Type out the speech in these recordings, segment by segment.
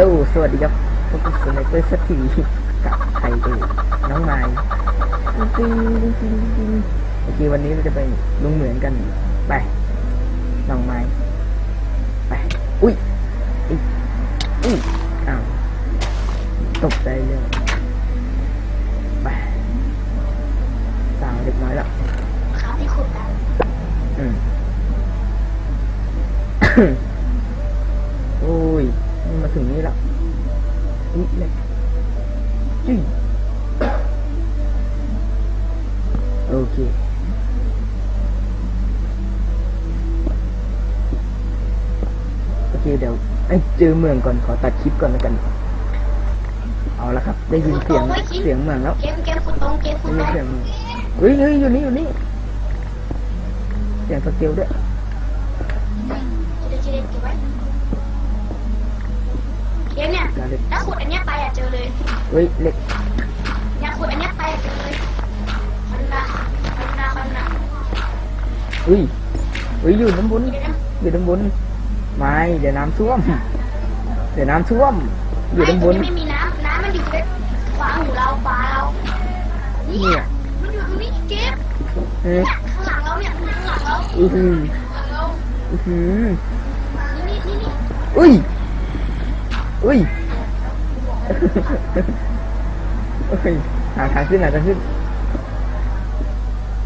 โอ้สวัสดีครับพบกับสไนเปอร์สักทีกับใครเอ่ยน้องไม้จริงจริงจริงจริงโอเควันนี้เราจะไปลุงเหมือนกัน ไป น้องไม้ไป อุ้ยอุ๊ยอุ้ยอ้าวตกใจเลยไปสาวเด็กน้อยล้วขาที่ขุดกันอืมโอ้ย มาถึงนี่แล้วอุ๊ยเลยจุ้ยโอเคโอเคเดี๋ยวไอ้ยเจอเมืองก่อนขอตัดคลิปก่อนแล้วกัน เอาละครับ ได้ยินเสียงเสียงเมืองแล้วเกมเกมขุดตรงเกมขุได้ดยิตนรงเสียงเมืองเฮ้ยเฮ้ยอยู่นี่อยู่นี่เสียงสเกลด้วย เกมเนี่ยมาเลยถ้าขุดอันเนี้ยไปอะเจอเลยเฮ้ยเหล็กเนี่ยขุดอันเนี้ยไปอะเจอเลยคันนาคันนาคันนาอุ้ยอุ้ยอยู่น้ำบนเดี๋ยวนะอยู่ด้านบนไม่เดี๋ยวน้ำท่วม เดี๋ยวน้ำท่วม อยู่ด้านบนไม่ไม่มีน้ำน้ำมันอยู่ในขวาหูเราขวาเราเนี่เนี่ยยมันอยู่ตรงนี้เกมเฮ้ยเนี่ยข้างหลังเราเนี่ยข้างหลังเราอือหือข้างหลังเราอือหือนี่นี่นี่นี่อุ้ย อุ้ยเฮ้ยหาทางขึ้นหาทางขึ้น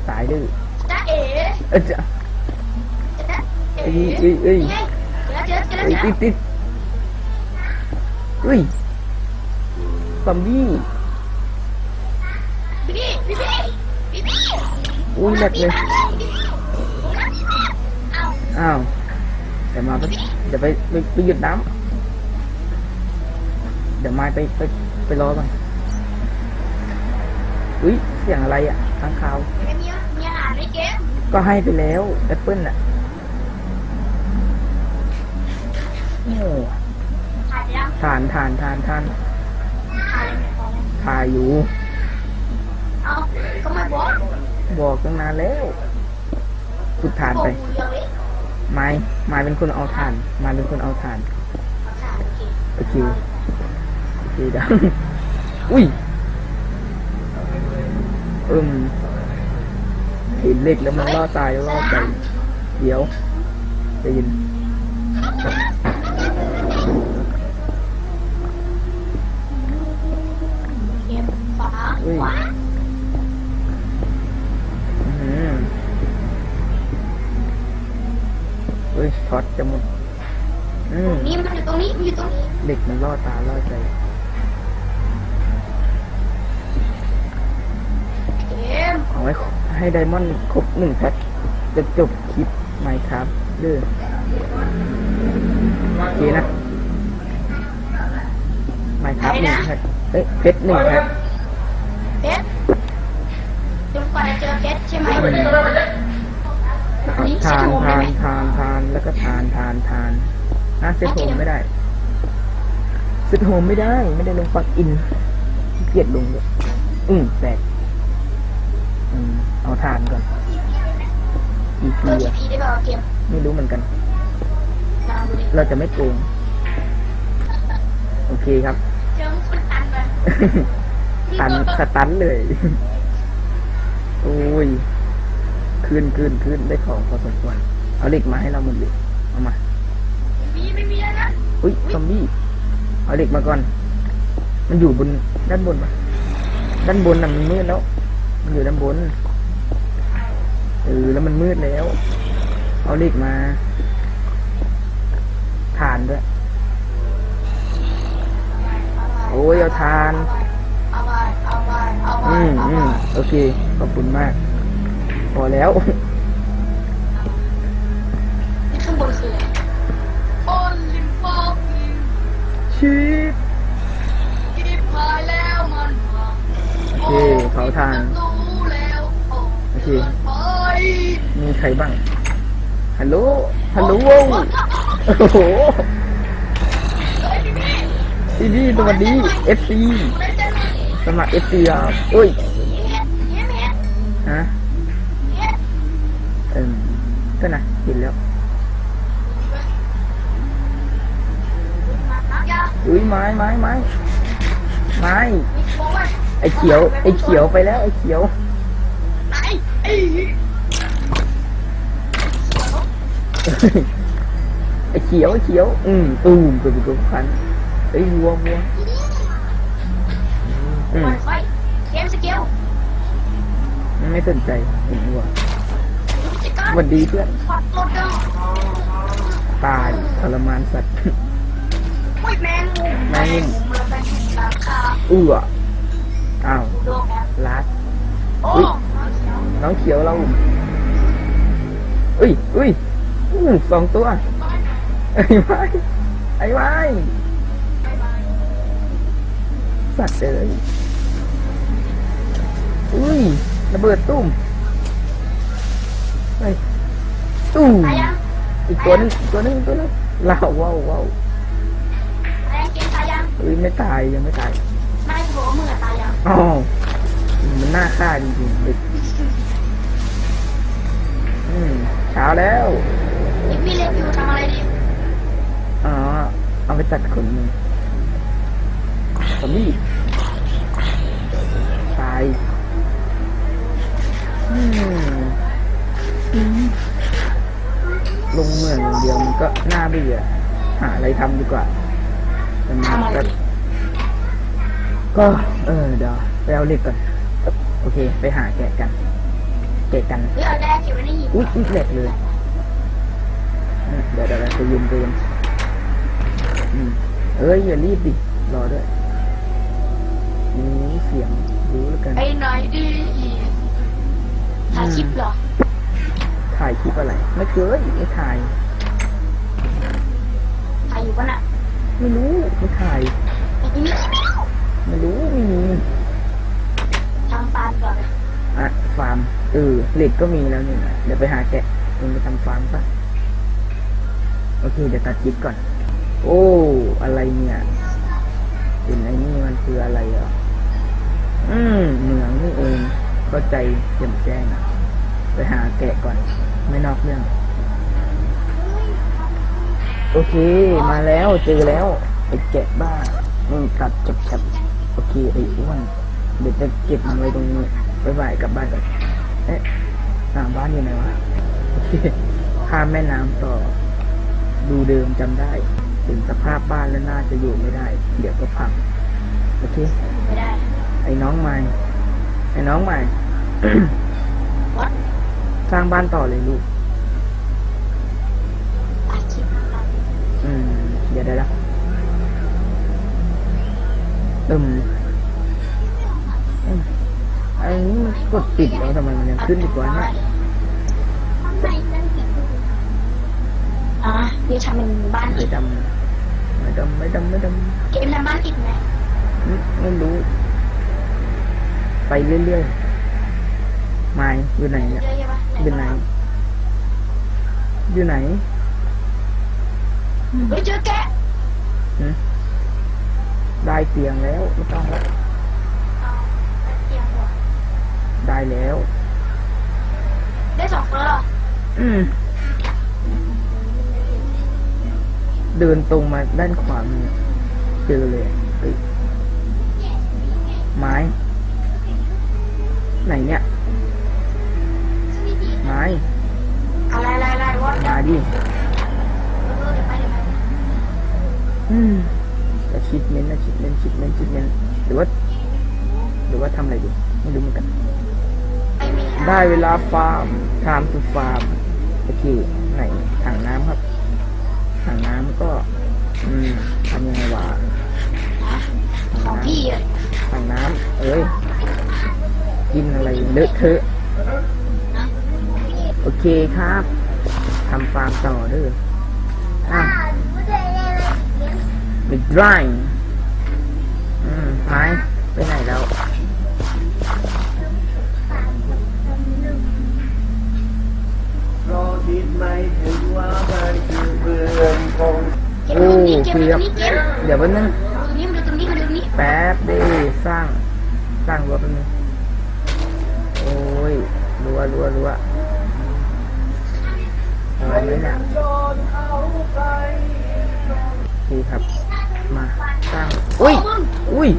ตายดื้อจ้าเอ๋เอ้ยจะจ้าเอ๋เอ้ยเอ้ยเอ้ยนี่ไงเจอแล้วเจอแล้วเจอแล้วเอ้ยเจอติแล้วดติดอุ้ยซอมบี้พี่พี่พี่พี่พี่อุ้ยแหลกเลยเอาอ้าวเดี๋ยวมาไปเดี๋ยวไปไปไปหยุดน้ำ เดี๋ยวมาไปไปไปรอก่อนอุ้ยเสียงอะไรอะข้างคาวมีมีอาหารในเกมก็ให้ไปแล้วแอปเปิลอะโอ้ถ่ายยังทานทานทานทานถ่ายในของทายอยู่เอาก็ไม่บอกบอกตั้งนานแล้วพุดทานไปโอ้ยเลยไม้ไม้เป็นคนเอาทานไม้เป็นคนเอาทานถ่ายโอเค โอเคโอเคดังอุ้ยเอิมเห็นเหล็กแล้วมันล่อตายแล้วล่อใจเดี๋ยวได้ยินเกมขวาขวาอื้อหือเฮ้ยช็อตจะหมดอืมนี่มันอยู่ตรงนี้มันอยู่ตรงนี้เหล็กมันล่อตาล่อใจ เอาไว้ให้ไดมอนด์ครบหนึ่งแพ็คจะจบคลิปไหมครับเด้อโอเคนะไหมครับหนึ่งแพ็คเอ้ยเพชรหนึ่งแพ็คเพชรจนกว่าจะเจอเพชรใช่ไหมอันนี้ทาเช็นโฮมได้ทาไหมนทานทานแล้วก็ทานทานทานนะเซตโฮมไม่ได้เซตโฮมไม่ได้ ไม่ได้ลงปลักอินขี้เกียดลงเลยอืมแตกอืม เอาทานก่อนอีเพิ่พีมอะทีได้เปล่าเกมไม่รู้เหมือนกัน ลองดูดิเราจะไม่โกงโอเคครับ เจอคนตันไปตันสตันเลยโอ้ยขึ้นขึ้นขึ้นได้ของพอสมควรเอาเหล็กมาให้เราหมดเลยเอามามีไม่มีแล้วนะอุ้ยซอมบี้เอาเหล็กมาก่อน มันอยู่บนด้านบนปะด้านบนน่ะมันมืดแล้ว มันอยู่ด้านบน เออแล้วมันมืดแล้ว เอาเหล็กมาทานด้วย โอ้ยเอาทานเอาไปเอาไปเอาไปอืมเอาอืไปมโอเค ขอบคุณมาก พอแล้ว โหลโอ้โหซีดีสวัสดี FC ไม่ได้ไหมสมัคร FC อะเอ้ยเฮ็ดเฮ็ดเฮ็ดฮะเฮ็ดเออก็นะเห็นแล้วอุ้ยไม้ไม้ไม้ไม้ไอเขียว ไอเขียวไปแล้ว ไอเขียวไอ้ ไอ้ไอ้เขียวไอ้เขียว อืมตูมตัวเป็นตัวพันไอ้ยวัววัวอืมวันไฟเกมสเกลมันไม่สนใจเห็นวัวจัดการสวัสดีเพื่อนขอดตัวเดิมตายทรมานสัตว์อุ้ยแมงมุมแมงมุมเราเป็นสาขาอื้ออ้าวดวงแล้วลัดโอ้อุ๊ยน้องเขียวเราอุ้ยอุ้ยอู้สองตัว ไอ้ไม้ไอ้ไม้สัตว์เลยอุ้ยระเบิดตุ้มเฮ้ยตุ้มตายยังอีกตัวหนึงอีกตัวหนึงอีกตัวหนึงล่าวว้าวว้าวตายยังเกมตายยังเฮ้ยไม่ตายยังไม่ตายนายบอกว่ามึงอะตายยังอ๋อมันน่าฆ่าจริงๆเด็กอืมเช้าแล้วอีกพี่เล็กอยู่ทำอะไรดี อ๋อ เอาไปตัดขนมึงสมีดตายอืมอืมลงเมืองอย่างเดียวมันก็น่าเบื่อหาอะไรทำดีกว่าแต่มันทำอะไรก็ดีก็เออเดี๋ยวไปเอาเหล็กก่อนโอเค ไปหาแกะกัน แกะกันหรือเอาแดงเก็บไว้ในหินอุ๊ยอุ๊ยแหลกเลยอืมเดี๋ยวเดี๋ยวเดี๋ยวจะยืนเตือนอืม เอ้ยอย่ารีบดิรอด้วยนี่เสียงรู้แล้วกันไอ้ไหนดีถ่ายคลิปเหรอ ถ่ายคลิปอะไร ไม่เคยไม่ถ่ายถ่ายอยู่ปะน่ะไม่รู้ไม่ถ่ายอีกนิดไม่รู้ไม่มีทำฟาร์มก่อนอะฟาร์มเออเหล็กก็มีแล้วนี่นะเดี๋ยวไปหาแกะมึงไปทำฟาร์มปะโอเคเดี๋ยวตัดคลิปก่อน โอ้ อะไรเนี่ยเป็นไอ้นี่มันคืออะไรอะ อืมเหมืองนี่เองเข้าใจแจ่มแจ้งอะไปหาแกะก่อน ไม่นอกเรื่อง โอเค มาแล้วเจอแล้วไอ้แกะบ้ามึงตัดจับจับโอเคไอ้อ้วนเดี๋ยวจะเก็บมันไว้ตรงนี้บ๊ายบายกลับบ้านก่อนเอ๊ะอ่าบ้านอยู่ไหนวะโอเคข้ามแม่น้ำต่อ ดูเดิมจำได้ ถึงสภาพบ้านแล้วน่าจะอยู่ไม่ได้ เดี๋ยวก็พังโอเค ไม่ได้ ไอ้น้องใหม่ ไอ้น้องใหม่ วัดสร้างบ้านต่อเลยลูกตัดคลิปนะครับอืม เดี๋ยวได้ละตึมอืมไอ้นี่มันกดปิดแล้วทำไมมันยังขึ้นอีกวะเนี่ย อะเดี๋ยวทำเป็นบ้านไม่อิฐดำไม่ดำไม่ดำไม่ดเกมทำบ้านอิฐไหมำอืมไม่รู้ ไปเรื่อยๆไม่อยู่ไหนเนี่ยเยอะใช่ปะอยู่ไหน อยู่ไหน เฮ้ยเจอแกะหืมได้เตียงแล้วไม่ต้องแล้วเอาเตรียมหัวได้แล้ว ได้สองคนแล้วเหรออืม เดินตรงมาด้านขวามือเจอเลยเฮ้ยไม้ ไหนเนี่ย ไม้อะไรอะไรอะไรวะมาดิเออเดี๋ยวไปเดี๋ยวไปอืมจะชิดเมนนะชิดเมนชิดเมนชิดเมนหรือว่า หรือว่าทำอะไรดีไม่รู้เหมือนกันไม่มีอะได้เวลาฟาร์มทามทูฟาร์มโอเคไหนถังน้ำครับ ถังน้ำก็ อืมทำยังไงวะของน้ำพี่อะถังน้ำเอ้ยกินอะไรเลอะเทอะโอเคครับทำฟาร์มต่อเด้ออะไปดรายอืมไม้ไปไหนแล้วเราะคิดไม่ถึง โอ้เกือบเดี๋ยวมันนึงนี้มาดูตงนี้มาดูตรงนี้แป๊บดิสร้าง สร้างรั้วแป๊บนึงโอ้ยรั้วรั้วรั้วอะไรเนี่ยดีครับ มาสร้างอุ้ยอุ้ย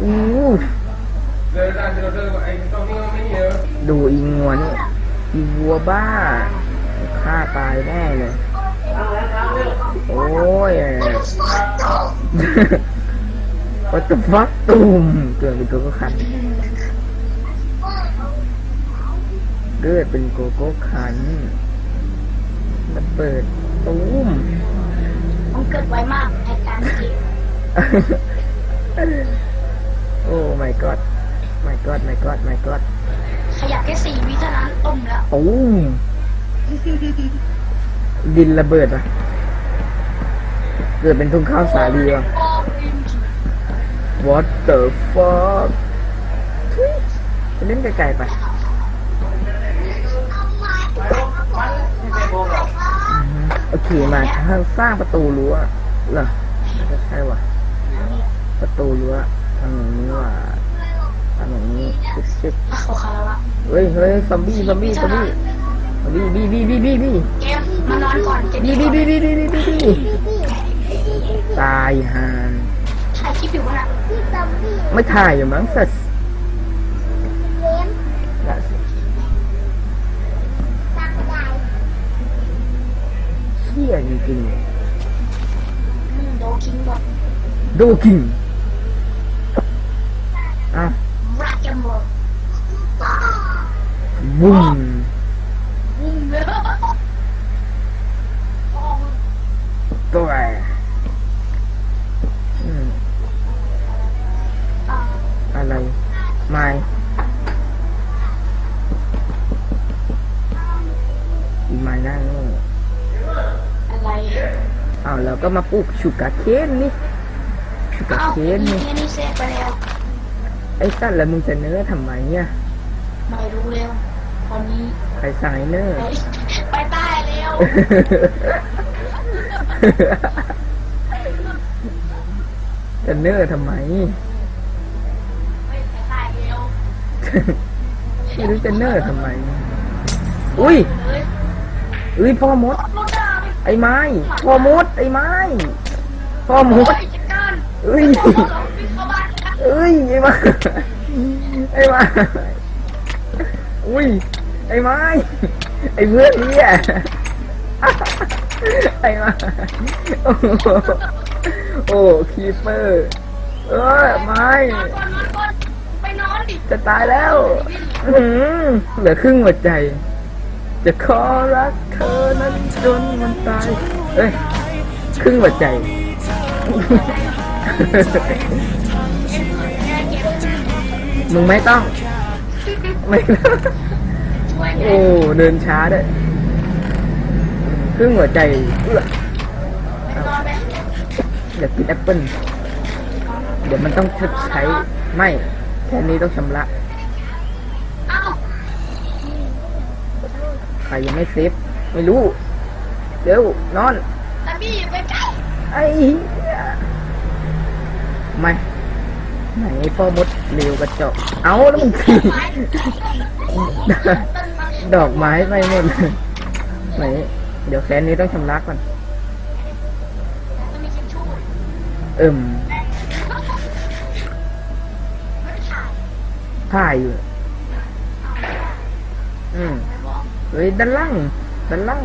อู้ดูอีงวนอีวัวบ้า ฆ่าตายแน่เลย โอ้ยวัตฟักตุ่มเกิดเป็นโกโก้คันเกิดเป็นโกโก้คันระเบิดตุ้มมันเกิดไวมากในการเก็บโอ้ my god my god my god my god ขยับแค่สี่วิเท่านั้นต้มแล้วตุ้ม ดินระเบิดอะ เกิดเป็นทุ่งข้าวสาลีว่ะโอ้ย What the fuck ทุยไปเล่นไกลๆไปโอเคมาทางสร้างประตูรั้วเหรอใช่ว่ะ ประตูรั้วทางนี้ว่ะทางนี้ชิบชิบอะขอคารวะเฮ้ยเฮ้ยซอมบี้ซอมบี้ซอมบี้ นี่นี่นี่นี่นี่นี่เจมมานอนก่อนจะนี่นี่นี่นี่นี่นี่นี่ตายฮาถ่ายคลิปอยู่วะน่ะไม่ถ่ายอยู่มั้งสัสเชี่ยจริงๆโดกิงบอกโดกิงอะราจมบุ้ม ไม่อีไม้หน้าโง่อะไรอ้าวแล้วก็มาปลูกชูการ์เคนนี่ชูการ์เอ้าเคนนี่นี่นี่เซฟไปแล้วไอ้สัตว์แล้วมึงจะเนื้อทำไมเนี่ยไม่รู้แล้วตอนนี้ใครสั่งให้เนื้อไปไปใต้แล้วจะเนื้อทำไม ไม่รู้จะเนื้อทำไม อุ้ยอุ้ยพ่อมด ไอ้ไม้ พ่อมด ไอ้ไม้ พ่อมโอ้ดยจัดการเอ้ยเราวิ่งเข้าบ้านกันเอ้ยไอ้ไม้ไอ้ไม้อุ้ย ไอ้ไม้ ไอ้เพื่อนนี่ยไอ้ไม้โอ้โหโอ้คีเปอร์ เออไม้ จะตายแล้วอื้อหือเหลือครึ่งหัวใจ จะขอรักเธอนั้นจนมันตาย เอ้ย ครึ่งหัวใจ มึงไม่ต้อง ไม่ต้องช่วยไงโอ้ เดินช้าด้วยครึ่งหัวใจเอื้อไปนอนไปอยากกินแอปเปิ้ลเดี๋ยวมันต้องชดใช้ ไม่แค่นี้ต้องชำระเอ้าใครยังไม่เซฟ ไม่รู้ เร็วนอนแต่พี่อยู่ใกล้ไอ้เหี้ยไม่ไหนพ่อมดเร็วกระจอกเอาแล้วมึงขี่ๆไม้ต้นไม้ดอกไม้ไปหมดเลยไหนเดี๋ยวแค้นนี้ต้องชำระก่อนมันมีคิดชู้เอิ่มไม่ ถ่ายอยู่อืมไม่บอกเฮ้ยด้านล่างด้านล่าง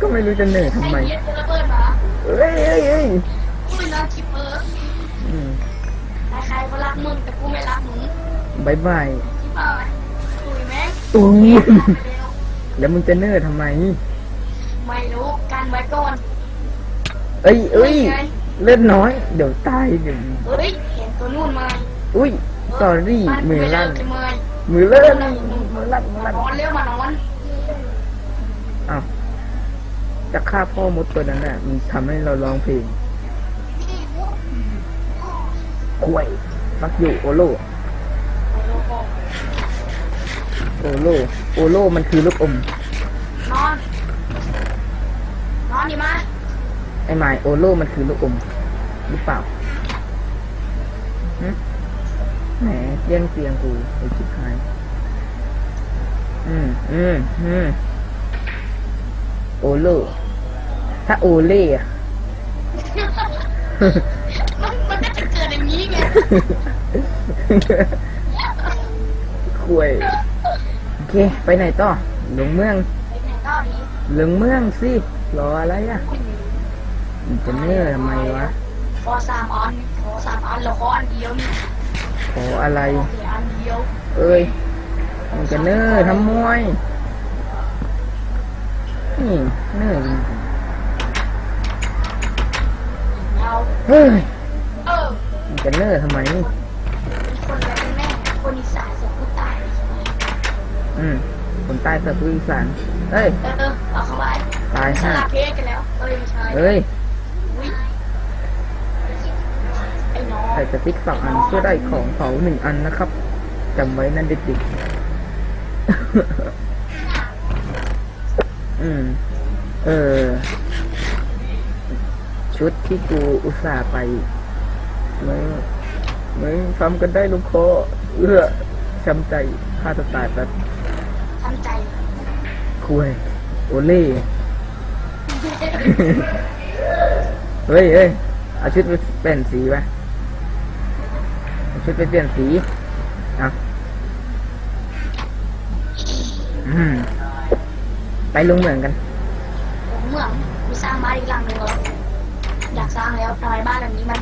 ก็ไม่รู้จะเหนื่อยทำไมไอ้เหี้ยจะระเบิดมาเอ้ยเอ้ยเอ้ยอุ้ยนอนคิปเปอร์อืมใครๆก็รักมึงแต่กูไม่รักมึงบายบายคิปเปอร์ตุยแม่งตูมเร็วแล้วมึงจะเหนื่อยทำไม ไม่รู้กันไว้ก่อน เอ้ยเอ้ย เลือดน้อย เดี๋ยวตายเดี๋ยวเฮ้ยเห็นตัวนู่นมาอุ้ยสอรี่บ้านมือลั่นจะเมยมือเลื่อนมือลั่นมือมาลั่นนอนเร็วมานอนอ้าวจะฆ่าพ่อมดตัวนั้นน่ะมันทำให้เราร้องเพลงควยมักอยู่โอโลโอโลโอโลมันคือลูกอมนอนนอนดิมา ไอ้ไมายโอโลมันคือลูกอมหรือเปล่าหึแหมเตียงเตียงกูไอ้ชิบหายอืมอืมอืมโอโลทถ้าโอเล่อะมันมันก็จะเกิดอย่างนี้ไงคุยโอเค ไปไหนต่อลงเมืองไปไหนต่อนี้ลงเมืองสิ รออะไรอะมัน จะเนื่อทำไมวะขอสามอันขอสามอันแล้วขออันเดียวนี่ขออะไร ขอแค่อันเดียวเอ้ยมันจะเนื่อทำมวยนี่เนื่อจริงเอาๆเฮ้ยเออมันจะเนื่อทำไมเป็นคนแบบเป็นแม่คนอีสานเสียผู้ตายใช่ไหมอืมคนใต้กับผู้อีสานเอ้ยเออเออเอาเข้าไปตายสห่าลับเพศกันแล้วเอ้ยไม่ใช่เอ้ยอุ๊ยไอ้น้อง ใส่สติ๊กสองอันเพื่อได้ของเผาหนึ่งอันนะครับจำไว้นั่นเด็กๆ อืม เออ ชุดที่กูอุตส่าห์ไปมึงมึงทำกันได้ลูกคอเอื้อช้ำใจฆ่าตัวตายแบบทำใจคุยโอเล่เฮ้ยเฮ้ยเอาชุดไปเปลี่ยนสีไปเอาชุดไปเปลี่ยนสีเอาอืมไปลงเหมืองกันผมเมืองมีสร้างบ้านอีกหลังหนึ่งแล้วอยากสร้างแล้วทำไมบ้านหลังนี้มัน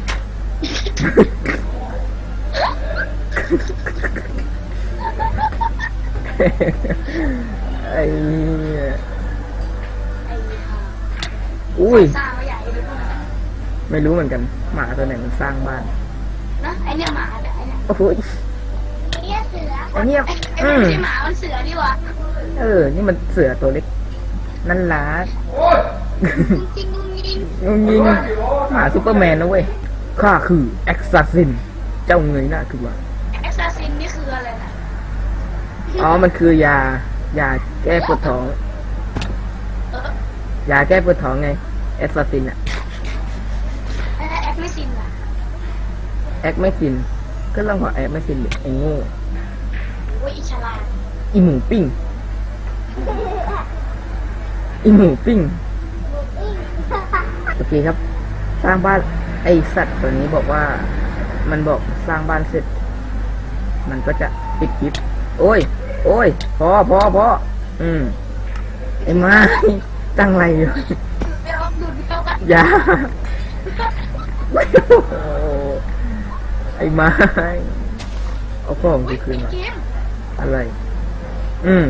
ไอ้เหี้ยไอ้ห่าอุ้ย สร้างไว้ใหญ่เลยพวกนั้นไม่รู้เหมือนกัน หมาตัวไหนมันสร้างบ้าน นะไอเนี่ยหมาแต่ไอเนี่ย โอ้โหไอเนี่ยเสือไอ้เนี่ยไออืเนี่ยมไม่ใช่หมามันเสือดีกว่าเออ นี่มันเสือตัวเล็ก นั่นล้าจริงๆจริงงงยิงหมาซูเปอร์แมนนะเว้ย ข้าคือแอ็กซัสซิน เจ้าเงยหน้าขึ้นมาเอ็กซ์ซินนี่คืออะไรนะอ๋อ มันคือยา ยาแก้ปวดท้อง เออยาแก้ปวดท้องไง แอ็กซัสซินอะไอแอ็กไม่ซินอะแอ็กไม่ซิน ก็ต้องขอแอ็กไม่ซินดิไอ้โง่โอ้ยอิชลาดอีหมูปิ้งอีหมูปิ้งโอเคครับ สร้างบ้านไอสัตว์ตัวนี้บอกว่า มันบอกสร้างบ้านเสร็จ มันก็จะปิดคลิป โอ้ย โอ้ยพอพอพออืมไอ้ไม้ตั้งไรอยู่ไม่เอาดูดเดียวกัน อย่า ไอ้ไม้เอาของกูคืนมาเกมอะไร อืม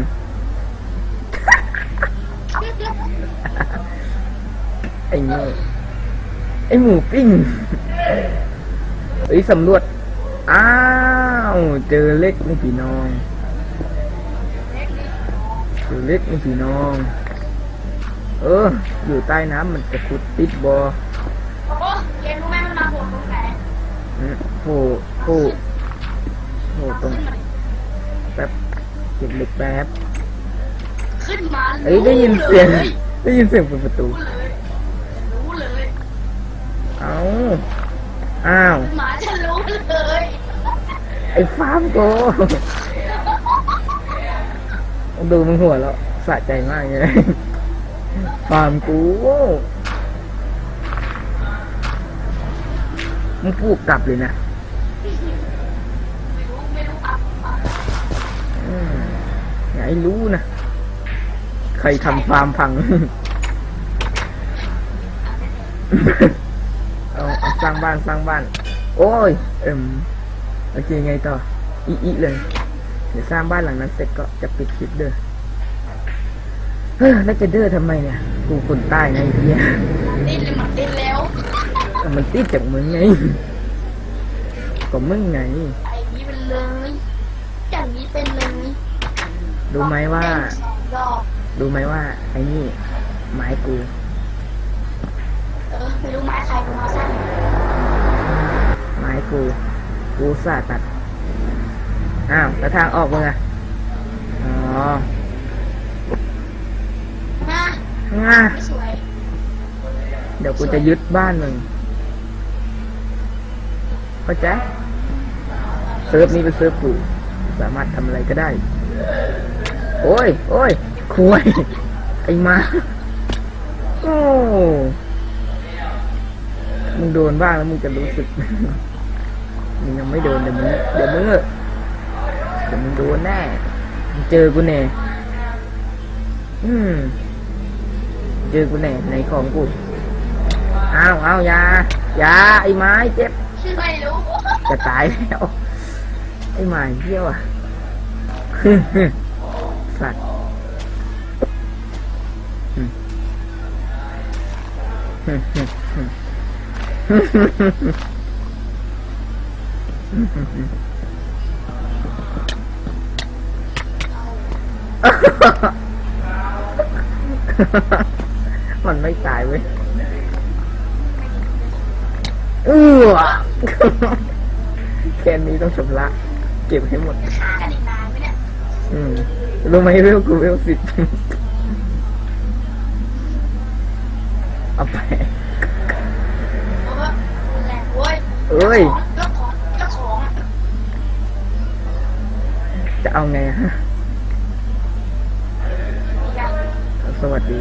ไอ้โง่ไอ้หมูปิ้งเอ้ยสำรวจ อ้าว เจอเล็กนี่พี่น้องเจอเล็กนี่พี่น้อง เออ อยู่ใต้น้ำมันจะขุดติดบอโอ้ อืมโผล่โผล่โผล่ตรงขึ้นหน่อยแป๊บเก็บเหล็กแป๊บขึ้นมาเอ้ยได้ยินเสียงรู้ลได้ยินเสียงเปิดประตู รู้เลยเอ้าอ้าวหมาจะรู้เลยไอ้ฟาร์มโกดูมึงหัวแล้วสะใจมากเลยฟาร์มกูมึงพูดกลับเลยนะ ให้รู้นะ ใครทำฟาร์มพัง เอาเอาสร้างบ้านสร้างบ้าน โอ้ย เอ็มโอเคไงต่อ อีอีเลย เดี๋ยวสร้างบ้านหลังนั้นเสร็จก็จะปิดคลิปเด้อเฮ้ยแล้วจะเด้อทำไมเนี่ย กูคนใต้ไงไอ้เฮียดิ้นเลยหมันดิ้นแล้วแต่มันติดจากมึงไง ก็มึงไง รู้ไหมว่าเต้นสองรอบรู้ไหมว่า ไอ้นี่ไม้กูเออไม่รู้ไม้ใครกูมาสร้างไม้กู กูสาตัด อ้าวแล้วทางออกมึงอะอ๋อนะง่าไม่สวย เดี๋ยวกูจะยึดบ้านมึงเข้าใจเซิร์ฟนี้เป็นเซิร์ฟกู สามารถทำอะไรก็ได้ โอ้ย โอ้ยคุยไอ้หมาโอ้อ้ มึงโดนบ้างแล้วมึงจะรู้สึก มึงยังไม่โดนเดี๋ยวมึงเดี๋ยวมึงเดี๋ยวมึงโดนแน่มึงเจอกูแน่ อืม เจอกูแน่ในของกู อ้าวอ้าวยายาไอ้ไม้เจ็บไม่รู้จะตายแล้ว ไอ้ไม้เยี่ยวอะ สัตว์อืมมันไม่ตายเว้ยเออแค่นี้ต้องชำระ เก็บให้หมดฆ่ากันอีกนานไหมเนี่ยอืม รู้ไหมเวลกูเวลสิบเอาไปเอ้ย จะเอาไงฮะ สวัสดี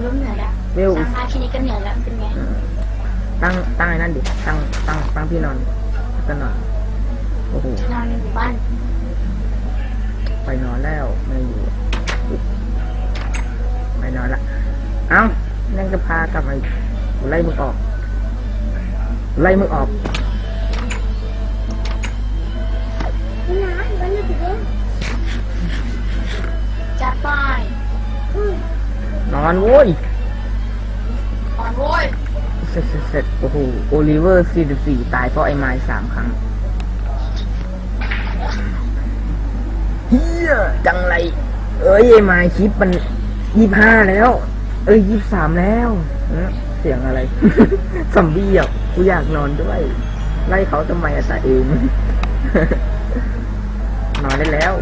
เริ่มเหนื่อยแล้วเวล สร้างบ้านแค่นี้ก็เหนื่อยแล้วเป็นไง ตั้งตั้งไอ้นั่นดิ ตั้งตั้งตั้งที่นอนก็นอน โอ้โห นอนอยู่บ้านไปนอนแล้วไม่อยู่อุ๊ยไปนอนละ เอ้า นั่งจะพากลับมาอีกไล่มึงออก ไล่มึงออก จัดไป นอนโว้ยอ่อนโว้ยเสร็จเสร็จเสร็จโอ้โหโอลิเวอร์44ตายเพราะไอ้ไม้สามครั้งเฮียจังไร เอ้ยไอ้ไม้คลิปมันยี่ห้าแล้ว เอ้ยยี่สามแล้วเอ้อเสียงอะไรซอมบี้อะกูอยากนอนด้วย ไล่เขาทำไมอะแต่เองนอนได้แล้ว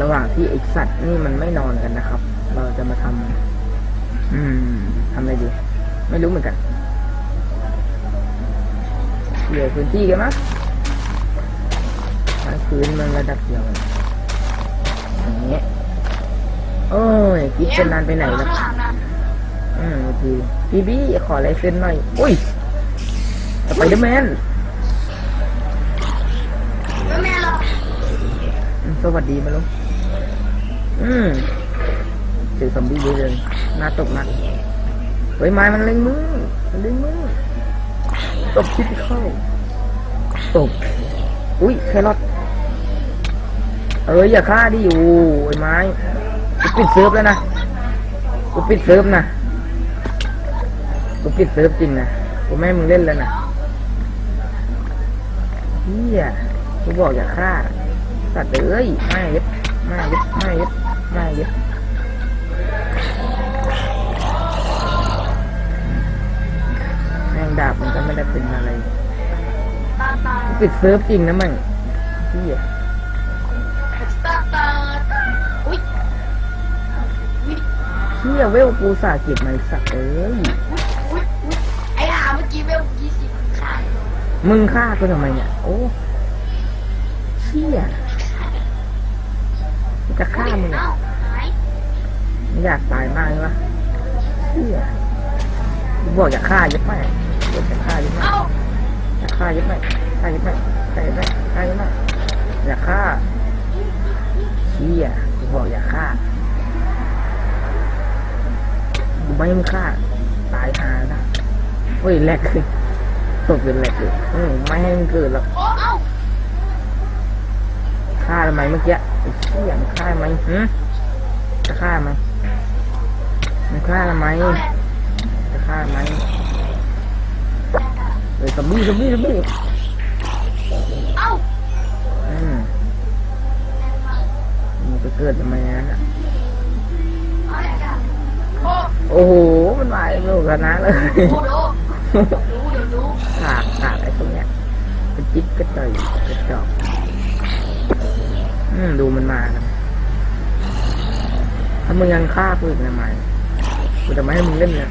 ระหว่างที่ไอสัตว์นี่มันไม่นอนกันนะครับ เราจะมาทำ อืมทำอะไรดี ไม่รู้เหมือนกันเหลือพื้นที่กันมั้ยพื้นมันระดับเดียวกันอย่างเงี้ยโอ้ยคิดเป็นานไปไหนแล้วข้างหลังนะอืมโอเคพี่บี้ขอลายเซ็นหน่อย อุ้ยสไปเดอร์แมนไม่แม่หรอกสวัสดีมาลุงอืมเจอซอมบี้เยอะเลย นาตกหนักเฮ้ยไม้มันเล็งมือมันเล็งมือตบคิดเข้าตบอุ้ยแครอทเอ้ยอย่าฆ่าดิโอ้ยไม้กูปิดเซิร์ฟแล้วนะกูปิดเซิร์ฟนะกูปิดเซิร์ฟจริงนะกูไม่ให้มึงเล่นแล้วนะเฮียกูบอกอย่าฆ่าสัตว์เอ้ยไม่ยึดไม่ยึดไม่ยึดไม่ยึด ดาบมันก็ไม่ได้เป็นอะไรตาตาปิดเซิร์ฟจริงนะมึงเฮียตาตาอุ้ยอุ้ยเฮียเวลกูสาเก็บมาไอ้สัตว์เอ้ยอุ้ยอุ้ยไอ้หาเมื่อกี้เวลยี่สิบขาดมึงฆ่ากูทำไมเนี่ย โอ้เชี่ยกูจะฆ่ามึงเอ้าอะหายไม่อยากตายมากใช่ปะเชี่ยกูบอกอย่าฆ่ายึดไม่ บอกอย่าฆ่ายึดไม่อยฆ่ายึดไม่ฆ่ายึดไม่ฆ่ายึดไม่ฆ่ายึดไม่อย่าฆ่าเชี่ยกูบอกอย่าฆ่ากูไม่ให้มึงฆ่า ตายหานะเฮ้ยแหลกเลยตกเป็นแหลกเลยไม่ให้มันเกิดหรอกฆ่าทำไมเมื่อกี้เชี่ยมันฆ่าทำไมหืมจะฆ่าไหมมันฆ่าทำไมเอาแหละจะฆ่าทำไม ฮ้ยซอมบี้ซอมบี้ซอมบี้เอ้าอืมมันจะเกิดทำไมนั้นอะเอาแหละจ้ะโอ้โอ้โห มันมาเร็วกันนะเลยโหโลรู้เดี๋ยวรู้ขากขากไอ้ตรงเนี้ยกระจิ๊บกระจ่อยกระจอกอืมดูมันมาครับถ้ามึงยังฆ่ากูอีกนะไหมกูจะไม่ให้มึงเล่นนะ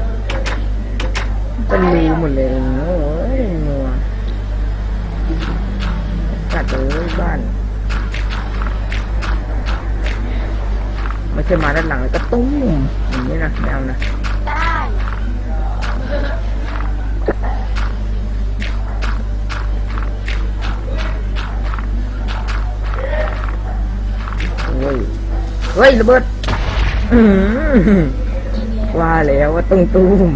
เป็นรูหมดเลยโอ้ยงัวปัดเอ้ยบ้าน ไม่ใช่มาด้านหลังแล้วก็ตุ้มอย่างนี้นะไม่เอานะได้ยเฮ้ยระเบิดว่าแล้วว่าตุ้งตุ้ม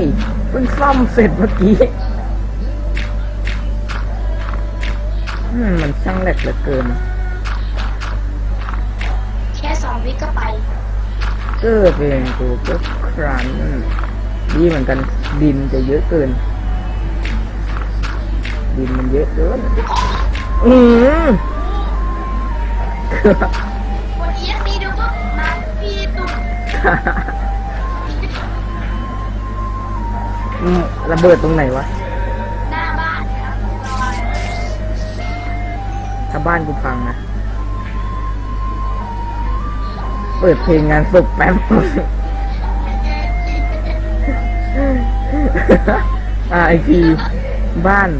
ยเพิ่งซ่อมเสร็จเมื่อกี้อืมมันช่างแหลกเหลือเกิน แค่สองวิก็ไป เกอร์เป็นตัวก็ครันดีเหมือนกันดินจะเยอะเกิน ดินมันเยอะเกิน อืมวันนี้ซีดูปุ๊บมาปีตุ่ม ระเบิดตรงไหนวะ หน้าบ้านครับถ้าบ้านกูพังนะ เปิดเพลงงานศพแป๊บ อ่าไอพีบ้าน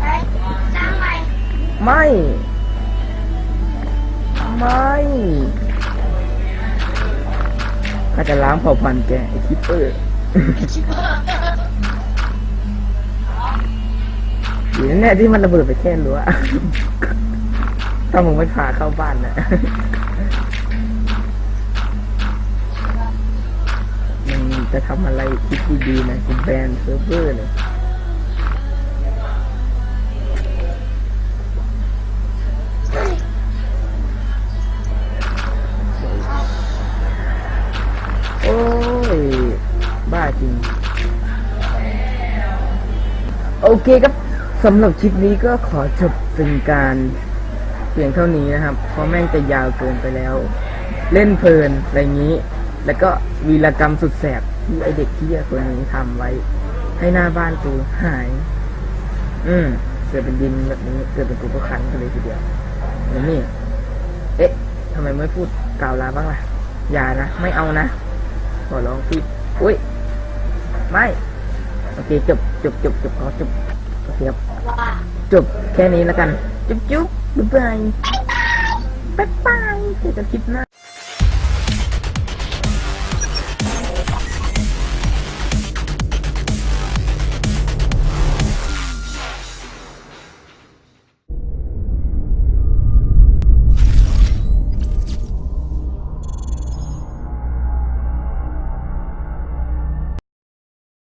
ไปสร้างใหม่ไม่ ไม่ข้าจะล้างเผ่าพันธุ์แกไอคิปเปอร์อ ยู่แน่ๆที่มันระเบิดไปแค่รั้วถ้ามึงไม่พาเข้าบ้านนะมึงจะทำอะไรคิดดีๆนะกูแบนเซิร์ฟเวอร์เลยโอ้ย บ้าจริง โอเคครับ สำหรับคลิปนี้ก็ขอจบเป็นการเพียงเท่านี้นะครับ เพราะแม่งจะยาวเกินไปแล้ว เล่นเพลินอะไรงนี้ แล้วก็วีรกรรมสุดแสบที่ไอเด็กที่ยคนนี้ทำไว้ ให้หน้าบ้านกูหาย อืมเกิดเป็นดินแบบนี้เกิดเป็นกูก็คันกันเลยทีเดียวแล้วนี่ เอ๊ะทำไมไม่พูดกล่าวลาบ้างล่ะ อย่านะ ไม่เอานะขอร้องพี่อุ้ย ไม่ โอเค จบ จบ จบ จบขอจบโอเคครับ จบแค่นี้แล้วกัน จุ๊บจุ๊บบ๊ายบายบ๊ายบายเจอกันคลิปหน้า